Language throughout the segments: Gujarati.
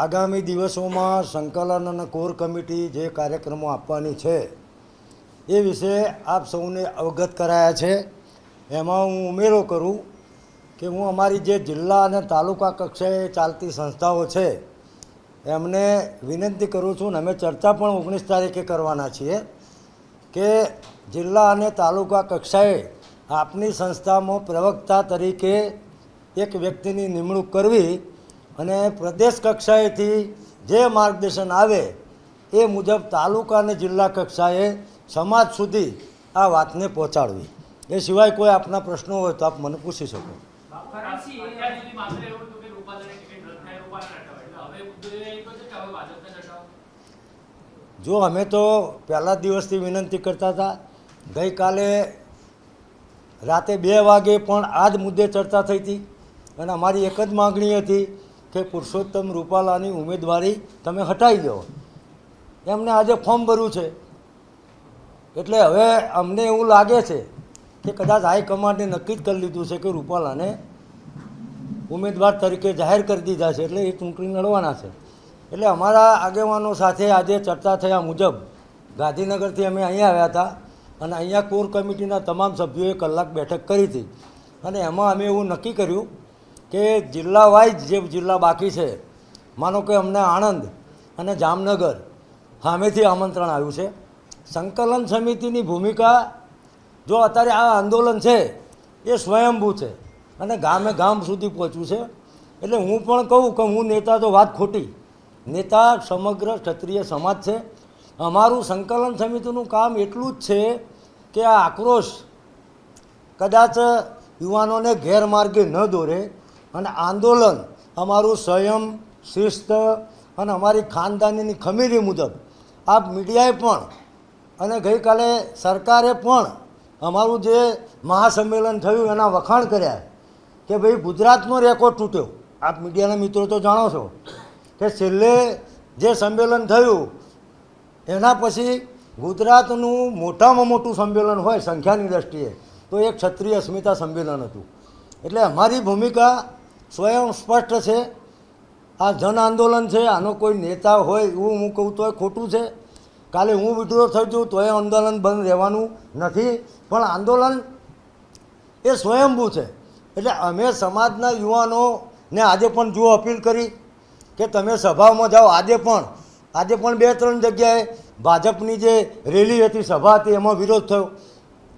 આગામી દિવસોમાં સંકલન અને કોર કમિટી જે કાર્યક્રમો આપવાની છે, એ વિશે આપ સૌને અવગત કરાયા છે. એમાં હું ઉમેરો કરું કે હું અમારી જે જિલ્લા અને તાલુકા કક્ષાએ ચાલતી સંસ્થાઓ છે, એમને વિનંતી કરું છું, અને અમે ચર્ચા પણ ઓગણીસ તારીખે કરવાના છીએ કે જિલ્લા અને તાલુકા કક્ષાએ આપની સંસ્થામાં પ્રવક્તા તરીકે એક વ્યક્તિની નિમણૂક કરવી અને પ્રદેશ કક્ષાએથી જે માર્ગદર્શન આવે એ મુજબ તાલુકા અને જિલ્લા કક્ષાએ સમાજ સુધી આ વાતને પહોંચાડવી. એ સિવાય કોઈ આપના પ્રશ્નો હોય તો આપ મને પૂછી શકો. જો અમે તો પહેલા દિવસથી વિનંતી કરતા હતા. ગઈકાલે રાતે બે વાગે પણ આ જ મુદ્દે ચર્ચા થઈ હતી. અને અમારી એક જ માગણી હતી કે પુરુષોત્તમ રૂપાલાની ઉમેદવારી તમે હટાવી દો. એમને આજે ફોર્મ ભર્યું છે. એટલે હવે અમને એવું લાગે છે કે કદાચ હાઈકમાન્ડે નક્કી જ કરી લીધું છે કે રૂપાલાને ઉમેદવાર તરીકે જાહેર કરી દીધા છે એટલે એ ચૂંટણી લડવાના છે. એટલે અમારા આગેવાનો સાથે આજે ચર્ચા થયા મુજબ ગાંધીનગરથી અમે અહીંયા આવ્યા હતા અને અહીંયા કોર કમિટીના તમામ સભ્યોએ કલાક બેઠક કરી હતી. અને એમાં અમે એવું નક્કી કર્યું કે જિલ્લા વાઇઝ જે જિલ્લા બાકી છે, માનો કે અમને આણંદ અને જામનગર સામેથી આમંત્રણ આવ્યું છે. સંકલન સમિતિની ભૂમિકા જો અત્યારે આ આંદોલન છે, એ સ્વયંભૂ છે અને ગામે ગામ સુધી પહોંચ્યું છે. એટલે હું પણ કહું કે હું નેતા તો વાત ખોટી. નેતા સમગ્ર ક્ષત્રિય સમાજ છે. અમારું સંકલન સમિતિનું કામ એટલું જ છે કે આ આક્રોશ કદાચ યુવાનોને ગેરમાર્ગે ન દોરે. અને આંદોલન અમારું સંયમ, શિસ્ત અને અમારી ખાનદાનીની ખમીરી મુજબ આ મીડિયાએ પણ અને ગઈકાલે સરકારે પણ અમારું જે મહાસંમેલન થયું એના વખાણ કર્યા કે ભાઈ ગુજરાતનો રેકોર્ડ તૂટ્યો. આપ મીડિયાના મિત્રો તો જાણો છો કે છેલ્લે જે સંમેલન થયું, એના પછી ગુજરાતનું મોટામાં મોટું સંમેલન હોય સંખ્યાની દ્રષ્ટિએ, તો એક ક્ષત્રિય અસ્મિતા સંમેલન હતું. એટલે અમારી ભૂમિકા સ્વયં સ્પષ્ટ છે. આ જન આંદોલન છે, આનો કોઈ નેતા હોય એવું હું કહું તોય ખોટું છે. કાલે હું વિડ્રો થઈ જઉં તોય આંદોલન બંધ રહેવાનું નથી. પણ આંદોલન એ સ્વયંભૂ છે. એટલે અમે સમાજના યુવાનોને આજે પણ જુઓ અપીલ કરી કે તમે સભામાં જાઓ. આજે પણ આજે પણ બે ત્રણ જગ્યાએ ભાજપની જે રેલી હતી, સભા હતી, એમાં વિરોધ થયો.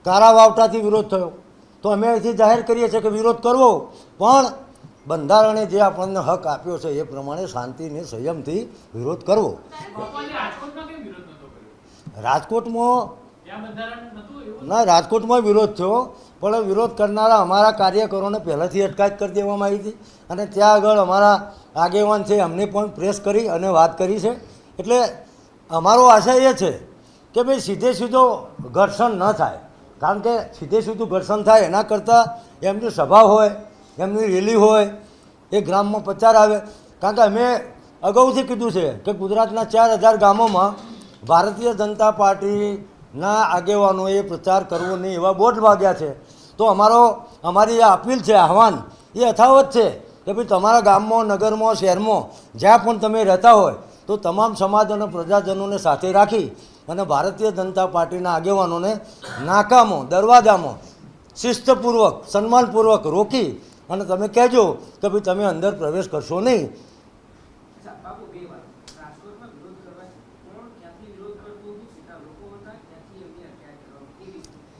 કારા વાવટાથી વિરોધ થયો. તો અમે અહીંથી જાહેર કરીએ છીએ કે વિરોધ કરવો. પણ બંધારણે જે આપણને હક આપ્યો છે એ પ્રમાણે શાંતિને સંયમથી વિરોધ કરવો. રાજકોટમાં ના રાજકોટમાં વિરોધ થયો પણ વિરોધ કરનારા અમારા કાર્યકરોને પહેલાંથી અટકાયત કરી દેવામાં આવી હતી. અને ત્યાં આગળ અમારા આગેવાન છે અમને પણ પ્રેસ કરી અને વાત કરી છે. એટલે અમારો આશય એ છે કે ભાઈ સીધે સીધો ઘર્ષણ ન થાય. કારણ કે સીધે સીધું ઘર્ષણ થાય એના કરતાં એમની સભા હોય એમની રેલી હોય, એ ગ્રામમાં પ્રચાર આવે. કારણ કે અમે અગાઉથી કીધું છે કે ગુજરાતના ચાર હજાર ગામોમાં ભારતીય જનતા પાર્ટીના આગેવાનોએ પ્રચાર કરવો નહીં એવા બોર્ડ વાગ્યા છે. તો અમારો, અમારી આ અપીલ છે, આહવાન, એ યથાવત છે કે ભાઈ તમારા ગામમાં, નગરમાં, શહેરમાં જ્યાં પણ તમે રહેતા હોય, તો તમામ સમાજ અને પ્રજાજનોને સાથે રાખી અને ભારતીય જનતા પાર્ટીના આગેવાનોને નાકામો, દરવાજામાં શિસ્તપૂર્વક, સન્માનપૂર્વક રોકી અને તમે કહેજો કે ભાઈ તમે અંદર પ્રવેશ કરશો નહીં?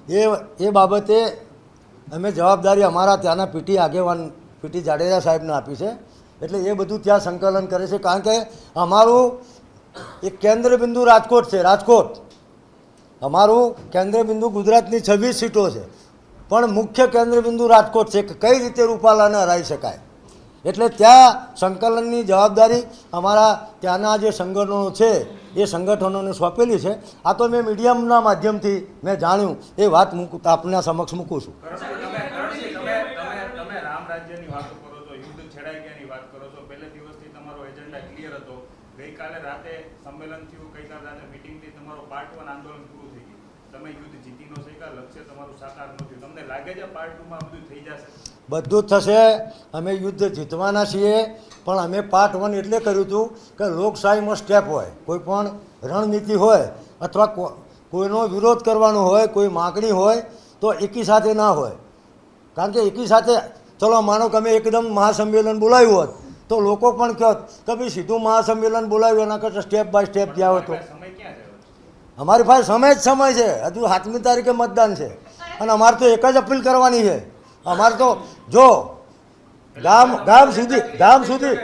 એ એ બાબતે અમે જવાબદારી અમારા ત્યાંના પીટી આગેવાન પીટી જાડેજા સાહેબને આપી છે. એટલે એ બધું ત્યાં સંકલન કરે છે. કારણ કે અમારું એક કેન્દ્ર બિંદુ રાજકોટ છે રાજકોટ. અમારું કેન્દ્ર બિંદુ ગુજરાતની છવ્વીસ સીટો છે. પણ મુખ્ય કેન્દ્રબિંદુ રાજકોટ છે કે કઈ રીતે રૂપાલાને હરાવી શકાય? એટલે ત્યાં સંકલનની જવાબદારી અમારા ત્યાંના જે સંગઠનો છે, એ સંગઠનોને સોંપેલી છે. આ તો મેં મીડિયમના માધ્યમથી મેં જાણ્યું. એ વાત મૂકું આપના સમક્ષ મૂકું છું કરણસિંહ, તમે કરણસિંહ, તમે તમે તમે રામ રાજ્યની વાતો કરો છો યુદ્ધ છેડાઈ ગયાની વાત કરો છો પહેલે દિવસથી તમારો એજન્ડા ક્લિયર હતો ગઈકાલે રાતે સંમેલન થયું ગઈકાલે રાતે મીટિંગથી તમારો પાર્ટ વન આંદોલન પૂરું થઈ ગયું તમે યુદ્ધ જીતી ન શક્યા લક્ષ્ય તમારું સાકાર ન થયું તમને લાગે છે પાર્ટ ટુમાં બધું થઈ જશે બધું જ થશે. અમે યુદ્ધ જીતવાના છીએ. પણ અમે પાર્ટ વન એટલે કર્યું હતું કે લોકશાહીમાં સ્ટેપ હોય. કોઈ પણ રણનીતિ હોય અથવા કો- કોઈનો વિરોધ કરવાનો હોય કોઈ માગણી હોય તો એકી સાથે ના હોય. કારણ કે એકી સાથે ચલો માનો કે અમે એકદમ મહાસંમેલન બોલાવ્યું હોત તો લોકો પણ કહો કે ભાઈ સીધું મહાસંમેલન બોલાવ્યું એના કરતાં સ્ટેપ બાય સ્ટેપ ગયા હોય તો. તમારી પાસે સમય ક્યાં છે? અમારી પાસે સમય જ સમય છે. હજુ સાતમી તારીખે મતદાન છે. અને અમારે તો એક જ અપીલ કરવાની છે. અમારે તો જો ગામ ગામ સુધી ગામ સુધી.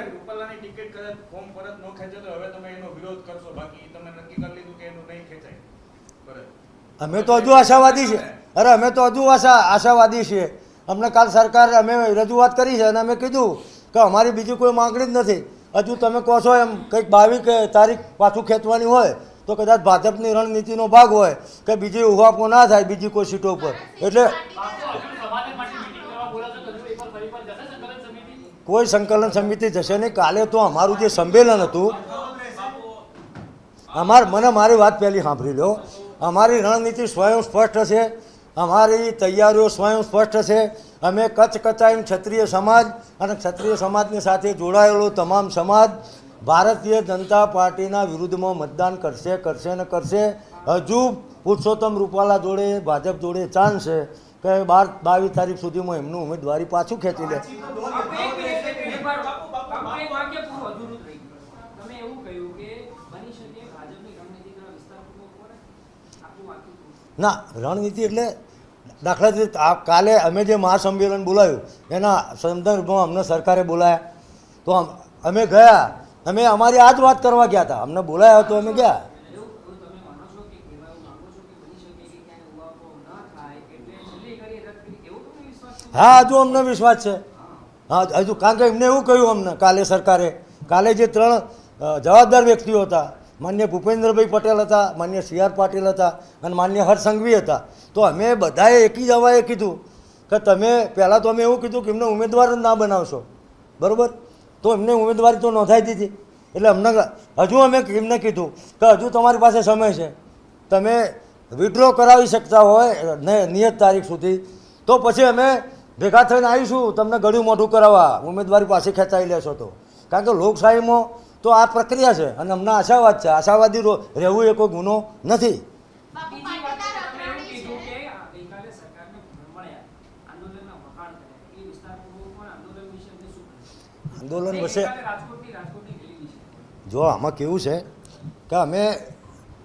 અમે તો હજુ આશાવાદી છે અરે અમે તો હજુ આશા આશાવાદી છીએ. અમને કાલ સરકાર અમે રજૂઆત કરી છે અને અમે કીધું કે અમારી બીજી કોઈ માંગણી જ નથી. હજુ તમે કહો છો એમ કંઈક બાવીસ તારીખ પાછું ખેંચવાની હોય તો કદાચ ભાજપની રણનીતિનો ભાગ હોય કે બીજી ઉહાપો ના થાય બીજી કોઈ સીટો ઉપર. એટલે બાપુ, હજુ સમાધાન માટે meeting કરવા બોલાવશો તો હજુ એકવાર ફરી વાર જશે સંકલન સમિતિ? કોઈ સંકલન સમિતિ જશે નહીં. કાલે તો અમારું જે સંમેલન હતું, અમાર મને મારી વાત પહેલી સાંભળી લો. અમારી રણનીતિ સ્વયં સ્પષ્ટ છે. અમારી તૈયારીઓ સ્વયં સ્પષ્ટ છે. અમે કચ્છ કચાઈમ ક્ષત્રિય સમાજ અને ક્ષત્રિય સમાજની સાથે જોડાયેલો તમામ સમાજ ભારતીય જનતા પાર્ટીના વિરુદ્ધમાં મતદાન કરશે કરશે ને કરશે. હજુ પુરુષોત્તમ રૂપાલા જોડે, ભાજપ જોડે ચાન્સ છે કે બાર બાવીસ તારીખ સુધીમાં એમનું ઉમેદવારી પાછું ખેંચી લે બાપુ, એક મિનિટ, એક મિનિટ. બાપુ, એક વાક્ય પૂરું અધૂરું જ રહી ગયું. તમે એવું કહ્યું કે બની શકે ભાજપની રણનીતિ દ્વારા વિસ્તારપૂર્વક કરે? આખું વાક્ય પૂરું. ના રણનીતિ એટલે દાખલા તરીકે આ કાલે અમે જે મહાસંમેલન બોલાવ્યું એના સંદર્ભમાં અમને સરકારે બોલાયા તો અમે ગયા અમે અમારી આ જ વાત કરવા ગયા હતા અમને બોલાયા તો અમે ગયા એવું એવું તમે માનો છો કે કહેવા એવું માંગો છો કે બની શકે કે ક્યાંય ઉહાપોહ ન થાય એટલે છેલ્લી ઘડીએ રદ કરી એવો તમને વિશ્વાસ છે હા, હજુ અમને વિશ્વાસ છે. હા, હજુ કારણ કે એમને એવું કહ્યું અમને કાલે સરકારે. કાલે જે ત્રણ જવાબદાર વ્યક્તિઓ હતા, માન્ય ભૂપેન્દ્રભાઈ પટેલ હતા, માન્ય સી આર પાટીલ હતા અને માન્ય હરસંઘવી હતા. તો અમે બધાએ એકી અવાએ કીધું કે તમે, પહેલાં તો અમે એવું કીધું કે એમને ઉમેદવાર જ ના બનાવશો. બરાબર? તો એમને ઉમેદવારી તો નોંધાઈ દીધી. એટલે અમને હજુ અમે એમને કીધું કે હજુ તમારી પાસે સમય છે. તમે વિડ્રો કરાવી શકતા હોય નિયત તારીખ સુધી. તો પછી અમે ભેગા થઈને આવીશું તમને ગળ્યું મોઢું કરાવવા. ઉમેદવારી પાસે ખેંચાઈ લેશો તો. કારણ કે લોકશાહીમાં તો આ પ્રક્રિયા છે અને અમને આશાવાદ છે. આશાવાદી રો- રહેવું એ કોઈ ગુનો નથી. આંદોલન વિશે. જો આમાં કેવું છે કે અમે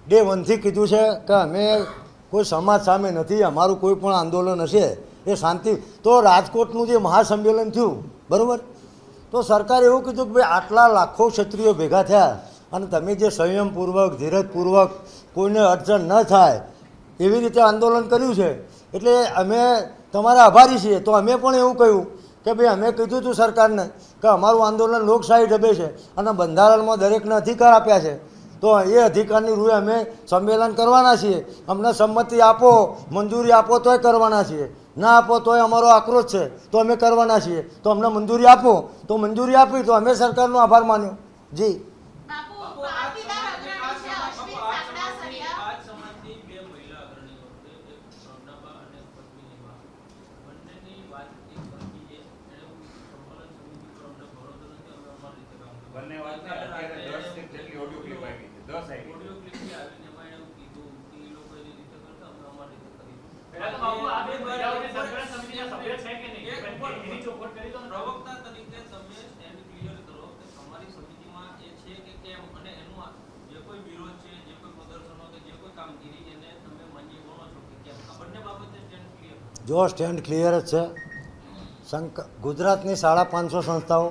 ડે વનથી કીધું છે કે અમે કોઈ સમાજ સામે નથી અમારું કોઈ પણ આંદોલન હશે. એ શાંતિ. તો રાજકોટનું જે મહાસંમેલન થયું, બરાબર? તો સરકારે એવું કીધું કે ભાઈ, આટલા લાખો ક્ષત્રિયો ભેગા થયા અને તમે જે સંયમપૂર્વક, ધીરજપૂર્વક કોઈને અડચણ ન થાય, એવી રીતે આંદોલન કર્યું છે. એટલે અમે તમારા આભારી છીએ. તો અમે પણ એવું કહ્યું કે ભાઈ, અમે કીધું હતું સરકારને કે અમારું આંદોલન લોકશાહી ઢબે છે અને બંધારણમાં દરેકને અધિકાર આપ્યા છે. તો એ અધિકારની રૂએ અમે સંમેલન કરવાના છીએ. અમને સંમતિ આપો, મંજૂરી આપો, તોય કરવાના છીએ. ના આપો તોય અમારો આક્રોશ છે તો અમે કરવાના છીએ. તો અમને મંજૂરી આપો. તો મંજૂરી આપી તો અમે સરકારનો આભાર માન્યો. જી. બંને વાતને અત્યારે દસ જેટલી ઓડિયો ક્લિપ આવી છે. દસ આવી પ્રવક્તા તરીકે તમે સ્ટેન્ડ ક્લિયર કરો કે તમારી સમિતિમાં એ છે કે કેમ? અને એનું જે કોઈ વિરોધ છે જે કોઈ પ્રદર્શનો કે જે કોઈ કામગીરી એને તમે માન્ય ગણો છો કે કેમ? આ બંને બાબતે સ્ટેન્ડ ક્લિયર જો સ્ટેન્ડ ક્લિયર જ છે સંક ગુજરાતની સાડા પાંચસો સંસ્થાઓ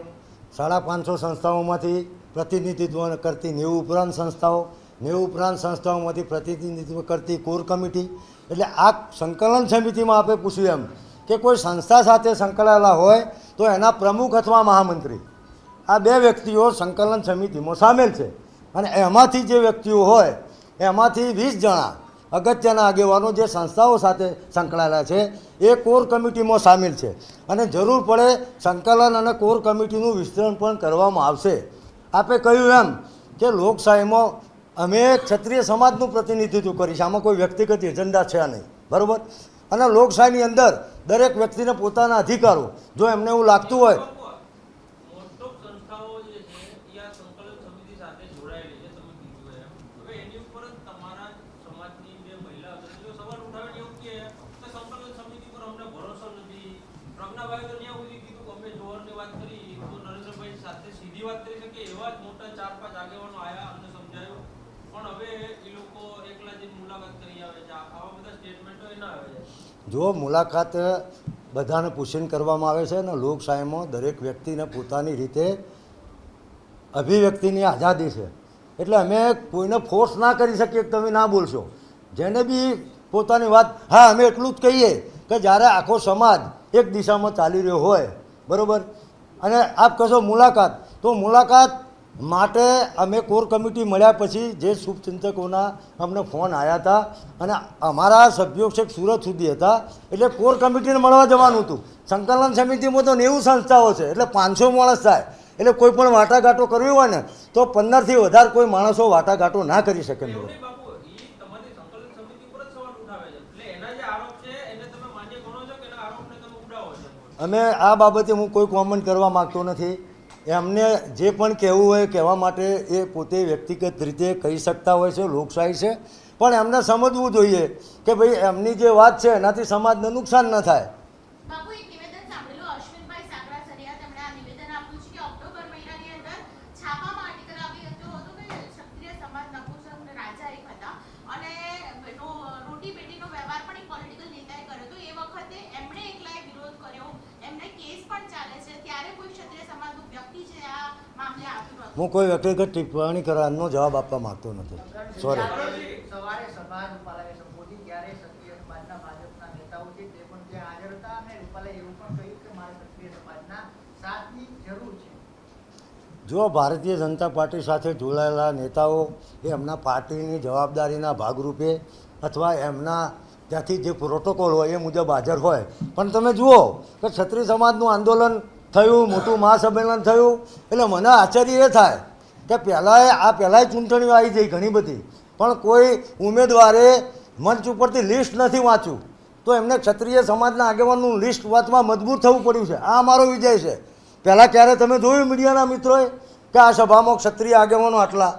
સાડા પાંચસો સંસ્થાઓમાંથી પ્રતિનિધિત્વ કરતી નેવું ઉપરાંત સંસ્થાઓ નેવું ઉપરાંત સંસ્થાઓમાંથી પ્રતિનિધિત્વ કરતી કોર કમિટી એટલે આ સંકલન સમિતિમાં આપણે પૂછ્યું એમ કે કોઈ સંસ્થા સાથે સંકળાયેલા હોય તો એના પ્રમુખ અથવા મહામંત્રી. આ બે વ્યક્તિઓ સંકલન સમિતિમાં સામેલ છે. અને એમાંથી જે વ્યક્તિઓ હોય, એમાંથી વીસ જણા અગત્યના આગેવાનો જે સંસ્થાઓ સાથે સંકળાયેલા છે, એ કોર કમિટીમાં સામેલ છે. અને જરૂર પડે સંકલન અને કોર કમિટીનું વિસ્તરણ પણ કરવામાં આવશે. આપે કહ્યું એમ કે લોકશાહીમાં અમે ક્ષત્રિય સમાજનું પ્રતિનિધિત્વ કરીશ. આમાં કોઈ વ્યક્તિગત એજન્ડા છે નહીં. બરાબર? અને લોકશાહીની અંદર દરેક વ્યક્તિને પોતાના અધિકારો, જો એમને એવું લાગતું હોય સાથે સીધી વાત કરી શકે એવા જ મોટા ચાર પાંચ આગેવાનો આવ્યા અમને સમજાયું જો મુલાકાત બધાને પૂછીને કરવામાં આવે છે અને લોકશાહીમાં દરેક વ્યક્તિને પોતાની રીતે અભિવ્યક્તિની આઝાદી છે. એટલે અમે કોઈને ફોર્સ ના કરી શકીએ તમે ના બોલશો. જેને બી પોતાની વાત, હા, અમે એટલું જ કહીએ કે જ્યારે આખો સમાજ એક દિશામાં ચાલી રહ્યો હોય, બરાબર? અને આપ કહેશો મુલાકાત, તો મુલાકાત માટે અમે કોર કમિટી મળ્યા પછી જે શુભચિંતકોના અમને ફોન આવ્યા હતા અને અમારા સભ્યો છેક સુરત સુધી હતા એટલે કોર કમિટીને મળવા જવાનું હતું. સંકલન સમિતિમાં તો નેવું સંસ્થાઓ છે એટલે પાંચસો માણસ થાય. એટલે કોઈ પણ વાટાઘાટો કરવી હોય ને તો પંદરથી વધારે કોઈ માણસો વાટાઘાટો ના કરી શકે. અમે આ બાબતે હું કોઈ કોમેન્ટ કરવા માગતો નથી. એમને જે પણ કહેવું હોય કહેવા માટે એ પોતે વ્યક્તિગત રીતે કહી શકતા હોય છે, લોકશાહી છે. પણ એમને સમજવું જોઈએ કે ભાઈ એમની જે વાત છે, એનાથી સમાજને નુકસાન ન થાય બાપુ એક નિવેદન સાંભળેલું અશ્વિનભાઈ સાંકળા સરિયા તેમણે આ નિવેદન આપ્યું છે કે ઓક્ટોબર મહિનાની અંદર છાપામાં આર્ટિકલ આવી હતું હતું કે ક્ષત્રિય સમાજ નપુંસક અને રાજા એક હતા અને એનો રોટી બેટીનો વ્યવહાર પણ એક પોલિટિકલ નેતાએ કર્યો હતો એ વખતે એમણે એકલાએ વિરોધ કર્યો એમને કેસ પણ ચાલે છે ત્યારે કોઈ ક્ષત્રિય સમાજનું વ્યક્તિ છે આ મામલે આવ્યું નહોતું હું કોઈ વ્યક્તિગત ટિપ્પણી કરવાનો જવાબ આપવા માગતો નથી. સોરી જો ભારતીય જનતા પાર્ટી સાથે જોડાયેલા નેતાઓ એ એમના પાર્ટીની જવાબદારીના ભાગરૂપે અથવા એમના ત્યાંથી જે પ્રોટોકોલ હોય એ મુજબ હાજર હોય. પણ તમે જુઓ કે ક્ષત્રિય સમાજનું આંદોલન થયું, મોટું મહાસંમેલન થયું. એટલે મને આશ્ચર્ય એ થાય કે પહેલાંય આ પહેલાંય ચૂંટણીઓ આવી જઈ ઘણી બધી. પણ કોઈ ઉમેદવારે મંચ ઉપરથી લિસ્ટ નથી વાંચ્યું. તો એમને ક્ષત્રિય સમાજના આગેવાનનું લિસ્ટ વાંચવા મજબૂર થવું પડ્યું છે. આ અમારો વિજય છે. પહેલાં ક્યારે તમે જોયું મીડિયાના મિત્રોએ કે આ સભામાં ક્ષત્રિય આગેવાનો આટલા?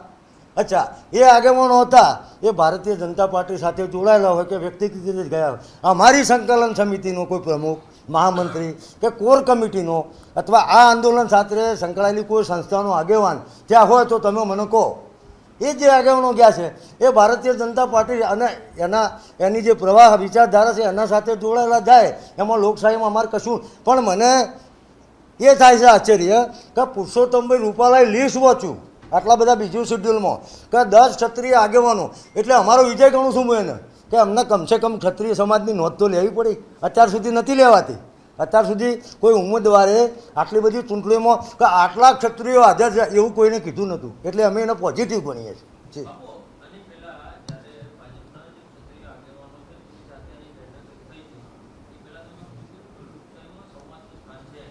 અચ્છા, એ આગેવાનો હતા. એ ભારતીય જનતા પાર્ટી સાથે જોડાયેલા હોય કે વ્યક્તિગત રીતે જ ગયા હોય. અમારી સંકલન સમિતિનો કોઈ પ્રમુખ મહામંત્રી કે કોર કમિટીનો અથવા આ આંદોલન સાથે સંકળાયેલી કોઈ સંસ્થાનો આગેવાન ત્યાં હોય તો તમે મને કહો. એ જે આગેવાનો ગયા છે, એ ભારતીય જનતા પાર્ટી અને એના, એની જે પ્રવાહ વિચારધારા છે, એના સાથે જોડાયેલા જાય, એમાં લોકશાહીમાં અમારે કશું પણ મને એ થાય છે આશ્ચર્ય કે પુરુષોત્તમભાઈ રૂપાલાએ લિસ્ટ વાંચ્યું, આટલા બધા બીજું શેડ્યુલમાં કે દસ ક્ષત્રિય આગેવાનો, એટલે અમારો વિજય ગણું છું હું એને. કે અમને કમસે કમ ક્ષત્રિય સમાજની નોંધ તો લેવી પડી. અત્યાર સુધી નથી લેવાતી. અત્યાર સુધી કોઈ ઉમેદવારે આટલી બધી ચૂંટણીમાં કે આટલા ક્ષત્રિયો હાજર છે એવું કોઈને કીધું નહોતું. એટલે અમે એને પોઝિટિવ ગણીએ છીએ બાપુ આની પહેલા જ્યારે ભાજપના જે ક્ષત્રિય આગેવાનો છે તેની સાથે અહીં બેઠક થઈ હતી એ પહેલા તમે કીધું કે લોકશાહીમાં સંવાદનું સ્થાન છે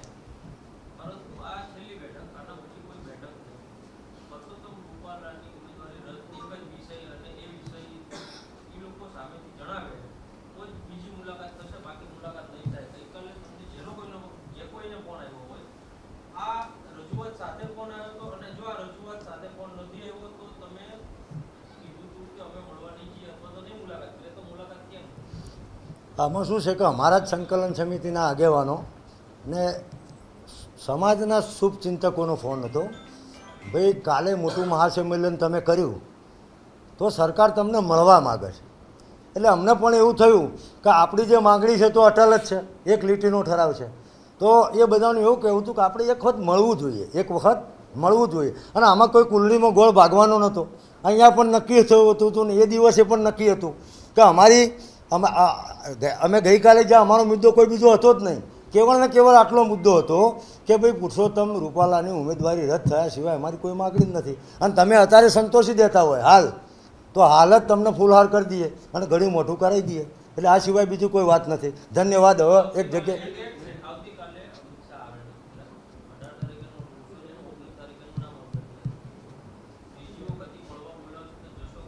પરંતુ આ છેલ્લી બેઠક આના પછી કોઈ બેઠક નહીં પરસોત્તમ રૂપાલાની ઉમેદવારી રદની એક જ વિષય અને એ વિષય એ લોકો સામેથી જણાવે તો જ બીજી મુલાકાત થશે બાકી મુલાકાત નહીં થાય ગઈકાલે તમને જેનો કોઈનો જે કોઈને ફોન આવ્યો હોય આ રજૂઆત સાથે ફોન આવ્યો હતો અને જો આ રજૂઆત સાથે ફોન નથી આવ્યો તો તમે કીધું હતું કે અમે મળવા નહીં જઈએ અથવા તો નહીં મુલાકાત કરીએ તો મુલાકાત કેમ આમાં શું છે કે અમારા જ સંકલન સમિતિના આગેવાનો ને સમાજના શુભચિંતકોનો ફોન હતો, ભાઈ, કાલે મોટું મહાસંમેલન તમે કર્યું, તો સરકાર તમને મળવા માગે છે. એટલે અમને પણ એવું થયું કે આપણી જે માગણી છે તો અટલ જ છે, એક લીટીનો ઠરાવ છે. તો એ બધાનું એવું કહેવું હતું કે આપણે એક વખત મળવું જોઈએ, એક વખત મળવું જોઈએ. અને આમાં કોઈ કુંડળીમાં ગોળ ભાગવાનો નહોતો. અહીંયા પણ નક્કી થયું હતું ને એ દિવસે પણ નક્કી હતું કે અમારી અમે આ- અમે ગઈકાલે જ્યાં અમારો મુદ્દો કોઈ બીજો હતો જ નહીં. કેવળ ને કેવળ આટલો મુદ્દો હતો કે ભાઈ પુરુષોત્તમ રૂપાલાની ઉમેદવારી રદ થયા સિવાય અમારી કોઈ માગણી જ નથી. અને તમે અત્યારે સંતોષી દેતા હોય, હાલ. તો હાલ જ તમને ફૂલહાર કરી દઈએ અને ઘણું મોટું કરાવી દઈએ. એટલે આ સિવાય બીજી કોઈ વાત નથી. ધન્યવાદ, હવે એક જગ્યાએ આવતીકાલે અમિત શાહ આવે છે અઢાર તારીખેનો રોડ શો છે ને ઓગણીસ તારીખેનું નામ આપણે બીજી વખત ઈ મળવા બોલાવશે તો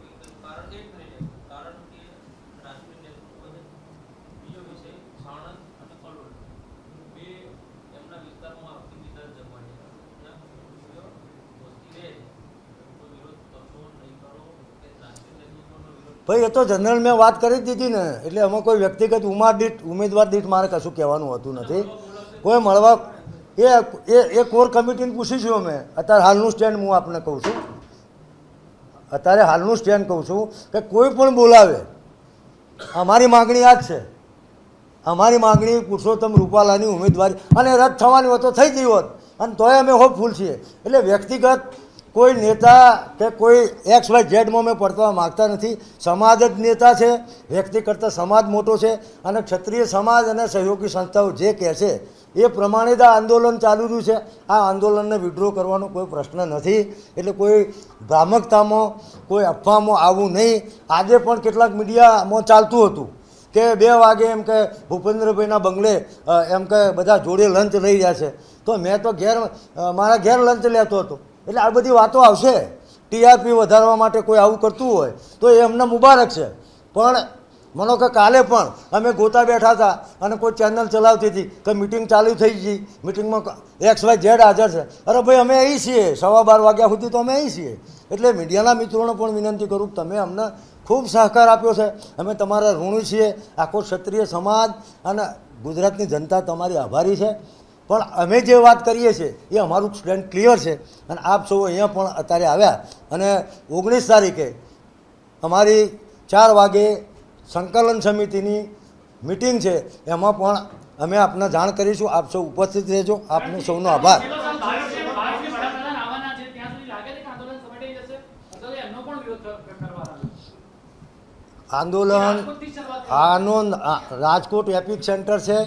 ભાઈ, એ તો જનરલ મેં વાત કરી જ દીધી ને. એટલે અમે કોઈ વ્યક્તિગત ઉમાર દીઠ, ઉમેદવાર દીઠ મારે કશું કહેવાનું હોતું નથી. કોઈ મળવા, એ એ એ કોર કમિટીને પૂછીશું અમે. અત્યારે હાલનું સ્ટેન્ડ હું આપને કહું છું. અત્યારે હાલનું સ્ટેન્ડ કહું છું કે કોઈ પણ બોલાવે, અમારી માગણી આ જ છે. અમારી માગણી પુરુષોત્તમ રૂપાલાની ઉમેદવારી, અને રદ થવાની હોત તો થઈ ગઈ હોત. અને તોય અમે હોપફુલ છીએ. એટલે વ્યક્તિગત કોઈ નેતા કે કોઈ એક્સ વાય ઝેડમાં અમે પડવા માગતા નથી. સમાજ જ નેતા છે, વ્યક્તિ કરતાં સમાજ મોટો છે અને ક્ષત્રિય સમાજ અને સહયોગી સંસ્થાઓ જે કહે છે, એ પ્રમાણે જ આ આંદોલન ચાલુ રહ્યું છે. આ આંદોલનને વિડ્રો કરવાનો કોઈ પ્રશ્ન નથી. એટલે કોઈ ભ્રામકતામાં, કોઈ અફવામાં આવવું નહીં. આજે પણ કેટલાક મીડિયામાં ચાલતું હતું કે બે વાગે એમ કે ભૂપેન્દ્રભાઈના બંગલે એમ કે બધા જોડે લંચ લઈ રહ્યા છે. તો મેં તો ઘેર મારા ઘેર લંચ લેતો હતો. એટલે આ બધી વાતો આવશે. ટીઆરપી વધારવા માટે કોઈ આવું કરતું હોય, તો એ અમને મુબારક છે. પણ માનો કે કાલે પણ અમે ગોતા બેઠા હતા અને કોઈ ચેનલ ચલાવતી હતી કે મિટિંગ ચાલુ થઈ ગઈ. મિટિંગમાં એક્સ વાય ઝેડ હાજર છે. અરે ભાઈ, અમે અહીં છીએ. સવા બાર વાગ્યા સુધી તો અમે અહીં છીએ. એટલે મીડિયાના મિત્રોને પણ વિનંતી કરું તમે અમને ખૂબ સહકાર આપ્યો છે. અમે તમારા ઋણી છીએ. આખો ક્ષત્રિય સમાજ અને ગુજરાતની જનતા તમારી આભારી છે. પણ અમે જે વાત કરીએ છીએ એ અમારું સ્ટેન્ડ ક્લિયર છે. અને આપ સૌ અહીંયા પણ અત્યારે આવ્યા. અને ઓગણીસ તારીખે અમારી ચાર વાગે સંકલન સમિતિની મિટિંગ છે. એમાં પણ અમે આપને જાણ કરીશું. આપ સૌ ઉપસ્થિત રહેજો. આપનો સૌનો આભાર. આંદોલન. આનો રાજકોટ એપિક સેન્ટર છે.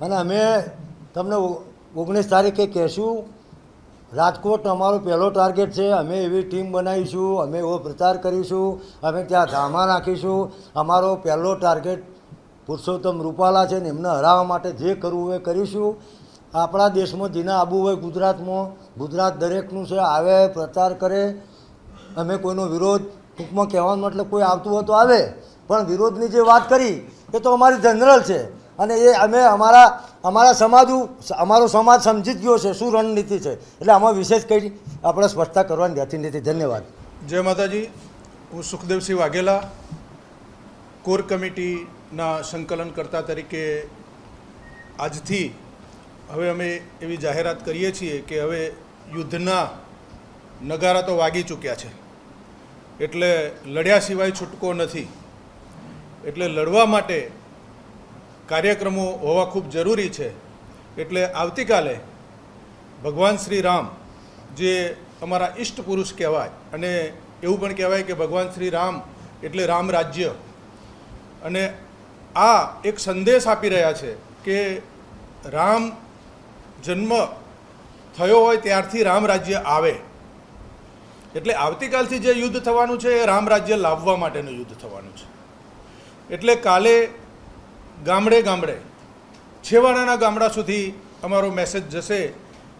અને અમે તમને ઓગણીસ તારીખે કહેશું રાજકોટ અમારો પહેલો ટાર્ગેટ છે. અમે એવી ટીમ બનાવીશું, અમે એવો પ્રચાર કરીશું, અમે ત્યાં ધામા નાખીશું. અમારો પહેલો ટાર્ગેટ પુરુષોત્તમ રૂપાલા છે ને એમને હરાવવા માટે જે કરવું એ કરીશું. આપણા દેશમાં જેને આબુ હોય ગુજરાતમાં, ગુજરાત દરેકનું છે, આવે, પ્રચાર કરે. અમે કોઈનો વિરોધ ટૂંકમાં કહેવાનો મતલબ કોઈ આવતું હોય તો આવે. પણ વિરોધની જે વાત કરી, એ તો અમારી જનરલ છે. અને એ અમે અમારા અમારા સમાજ અમારો સમાજ સમજી જ ગયો છે, શું રણનીતિ છે? એટલે આમાં વિશેષ કંઈ આપણે સ્પષ્ટતા કરવાની રહેતી નથી ધન્યવાદ. જય માતાજી. હું સુખદેવસિંહ વાઘેલા, કોર કમિટીના સંકલનકર્તા તરીકે આજથી હવે અમે એવી જાહેરાત કરીએ છીએ કે હવે યુદ્ધના નગારા તો વાગી ચૂક્યા છે. એટલે લડ્યા સિવાય છૂટકો નથી. એટલે લડવા માટે કાર્યક્રમો હોવા ખૂબ જરૂરી છે. એટલે આવતીકાલે ભગવાન શ્રી રામ જે અમારા ઇષ્ટ પુરુષ કહેવાય અને એવું પણ કહેવાય કે ભગવાન શ્રી રામ એટલે રામ રાજ્ય. અને આ એક સંદેશ આપી રહ્યા છે કે રામ જન્મ થયો હોય ત્યારથી રામ રાજ્ય આવે. એટલે આવતીકાલથી જે યુદ્ધ થવાનું છે એ રામ રાજ્ય લાવવા માટેનું યુદ્ધ થવાનું છે. એટલે કાલે ગામડે ગામડે, છેવાડાના ગામડા સુધી અમારો મેસેજ જશે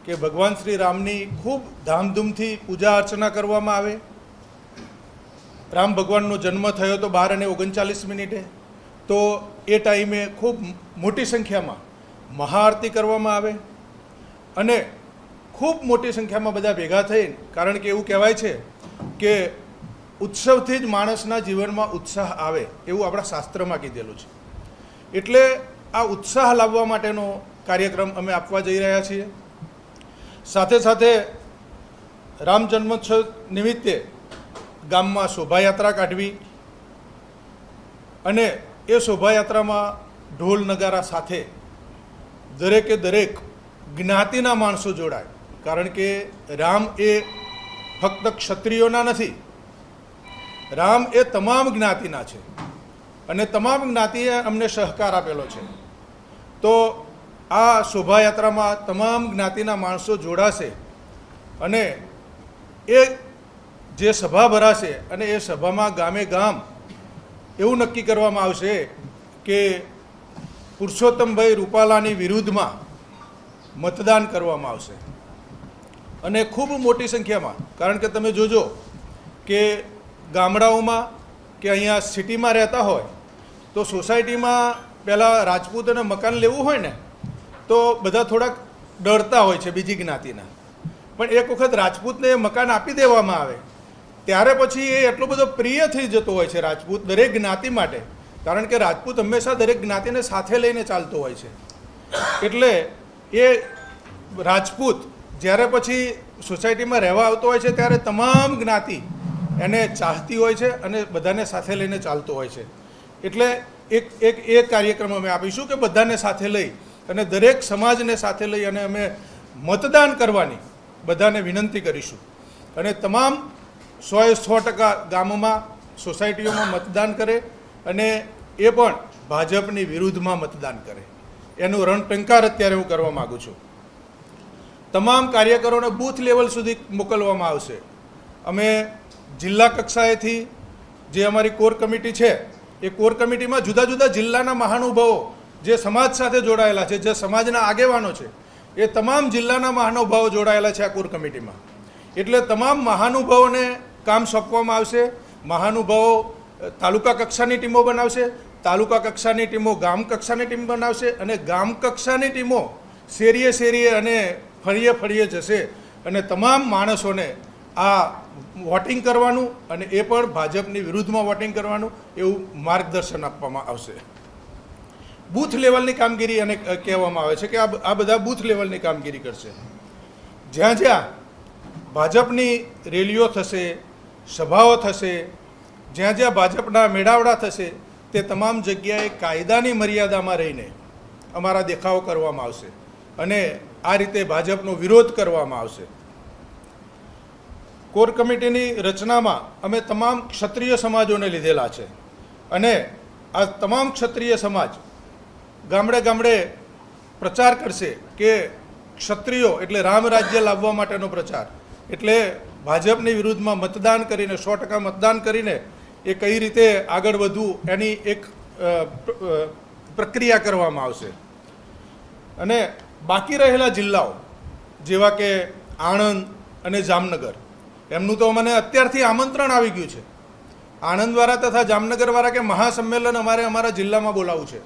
કે ભગવાન શ્રી રામની ખૂબ ધામધૂમથી પૂજા અર્ચના કરવામાં આવે. રામ ભગવાનનો જન્મ થયો તો બાર અને ઓગણચાલીસ મિનિટે. તો એ ટાઈમે ખૂબ મોટી સંખ્યામાં મહાઆરતી કરવામાં આવે અને ખૂબ મોટી સંખ્યામાં બધા ભેગા થઈને, કારણ કે એવું કહેવાય છે કે ઉત્સવથી જ માણસના જીવનમાં ઉત્સાહ આવે એવું આપણા શાસ્ત્રમાં કીધેલું છે. એટલે આ ઉત્સાહ લાવવા માટેનો કાર્યક્રમ અમે આપવા જઈ રહ્યા છીએ. સાથે સાથે રામ જન્મોત્સવ નિમિત્તે ગામમાં શોભાયાત્રા કાઢવી અને એ શોભાયાત્રામાં ઢોલ નગારા સાથે દરેકે દરેક જ્ઞાતિના માણસો જોડાય. કારણ કે રામ એ ફક્ત ક્ષત્રિયોના નથી, રામ એ તમામ જ્ઞાતિના છે. અને તમામ જ્ઞાતિએ અમને સહકાર આપેલો છે. તો આ શોભાયાત્રામાં તમામ જ્ઞાતિના માણસો જોડાશે અને એ જે સભા ભરાશે અને એ સભામાં ગામે ગામ એવું નક્કી કરવામાં આવશે કે પુરુષોત્તમભાઈ રૂપાલાની વિરુદ્ધમાં મતદાન કરવામાં આવશે. અને ખૂબ મોટી સંખ્યામાં, કારણ કે તમે જોજો કે ગામડાઓમાં કે અહીંયા સિટીમાં રહેતા હોય તો સોસાયટીમાં પહેલાં રાજપૂતોને મકાન લેવું હોય ને, તો બધા થોડાક ડરતા હોય છે બીજી જ્ઞાતિના. પણ એક વખત રાજપૂતને એ મકાન આપી દેવામાં આવે, ત્યારે પછી એ એટલો બધો પ્રિય થઈ જતો હોય છે રાજપૂત દરેક જ્ઞાતિ માટે, કારણ કે રાજપૂત હંમેશા દરેક જ્ઞાતિને સાથે લઈને ચાલતો હોય છે. એટલે એ રાજપૂત જ્યારે પછી સોસાયટીમાં રહેવા આવતો હોય છે, ત્યારે તમામ જ્ઞાતિ એને ચાહતી હોય છે અને બધાને સાથે લઈને ચાલતો હોય છે. એટલે એક એક, એ કાર્યક્રમ અમે આપીશું કે બધાને સાથે લઈ અને દરેક સમાજને સાથે લઈ અને અમે મતદાન કરવાની બધાને વિનંતી કરીશું. અને તમામ સોએ સો ટકા ગામોમાં, સોસાયટીઓમાં મતદાન કરે અને એ પણ ભાજપની વિરુદ્ધમાં મતદાન કરે. એનું રણટંકાર અત્યારે હું કરવા માગું છું. તમામ કાર્યકરોને બૂથ લેવલ સુધી મોકલવામાં આવશે. અમે જિલ્લા કક્ષાએથી જે અમારી કોર કમિટી છે એ કોર કમિટીમાં જુદા જુદા જિલ્લાના મહાનુભાવો જે સમાજ સાથે જોડાયેલા છે, જે સમાજના આગેવાનો છે, એ તમામ જિલ્લાના મહાનુભાવો જોડાયેલા છે આ કોર કમિટીમાં. એટલે તમામ મહાનુભાવોને કામ સોંપવામાં આવશે, મહાનુભાવો તાલુકા કક્ષાની ટીમો બનાવશે, તાલુકા કક્ષાની ટીમો ગામ કક્ષાની ટીમ બનાવશે અને ગામ કક્ષાની ટીમો શેરીએ શેરીએ અને ફળીએ ફળીએ જશે અને તમામ માણસોને આ વોટિંગ કરવાનું અને એ પણ ભાજપની વિરુદ્ધમાં વોટિંગ કરવાનું એવું માર્ગદર્શન આપવામાં આવશે. બૂથ લેવલની કામગીરી અને કહેવામાં આવે છે કે આ બધા બૂથ લેવલની કામગીરી કરશે. જ્યાં જ્યાં ભાજપની રેલીઓ થશે, સભાઓ થશે, જ્યાં જ્યાં ભાજપના મેળાવડા થશે, તે તમામ જગ્યાએ કાયદાની મર્યાદામાં રહીને અમારા દેખાવો કરવામાં આવશે. અને આ રીતે ભાજપનો વિરોધ કરવામાં આવશે. કોર કમિટીની રચનામાં અમે તમામ ક્ષત્રિય સમાજોને લીધેલા છે. અને આ તમામ ક્ષત્રિય સમાજ ગામડે ગામડે પ્રચાર કરશે કે ક્ષત્રિયો એટલે રામ રાજ્ય લાવવા માટેનો પ્રચાર. એટલે ભાજપની વિરુદ્ધમાં મતદાન કરીને, સો ટકા મતદાન કરીને એ કઈ રીતે આગળ વધવું એની એક પ્રક્રિયા કરવામાં આવશે. અને બાકી રહેલા જિલ્લાઓ જેવા કે આણંદ અને જામનગર એમનું તો મને અત્યારથી આમંત્રણ આવી ગયું છે. આણંદવાળા તથા જામનગરવાળા કે મહાસંમેલન અમારે અમારા જિલ્લામાં બોલાવવું છે.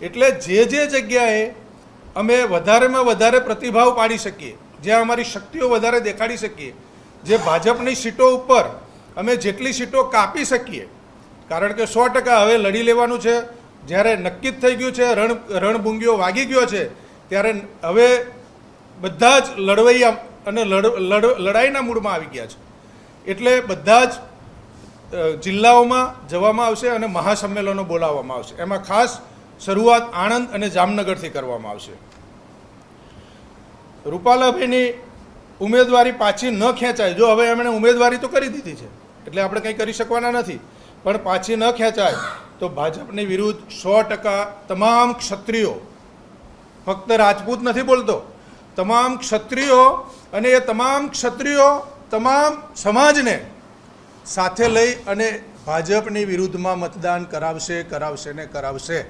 એટલે જે જે જગ્યાએ અમે વધારેમાં વધારે પ્રતિભાવ પાડી શકીએ, જ્યાં અમારી શક્તિઓ વધારે દેખાડી શકીએ, જે ભાજપની સીટો ઉપર અમે જેટલી સીટો કાપી શકીએ, કારણ કે સો ટકા હવે લડી લેવાનું છે, જ્યારે નક્કી જ થઈ ગયું છે, રણ રણભૂંગીઓ વાગી ગયો છે, ત્યારે હવે બધા જ લડવૈયા અને લડ લડ, લડાઈના મૂડમાં આવી ગયા છે. એટલે બધા જ જિલ્લાઓમાં જવામાં આવશે અને મહાસંમેલનો બોલાવવામાં આવશે. એમાં ખાસ શરૂઆત આણંદ અને જામનગરથી કરવામાં આવશે. રૂપાલાભાઈની ઉમેદવારી પાછી ન ખેંચાય. જો હવે એમણે ઉમેદવારી તો કરી દીધી છે, એટલે આપણે કંઈ કરી શકવાના નથી. પણ પાછી ન ખેંચાય તો ભાજપની વિરુદ્ધ સો ટકા તમામ ક્ષત્રિયો, ફક્ત રાજપૂત નથી બોલતો, તમામ ક્ષત્રિયો અને એ તમામ ક્ષત્રિયો, તમામ સમાજને સાથે લઈ અને ભાજપની વિરુદ્ધમાં મતદાન કરાવશે કરાવશે ને કરાવશે.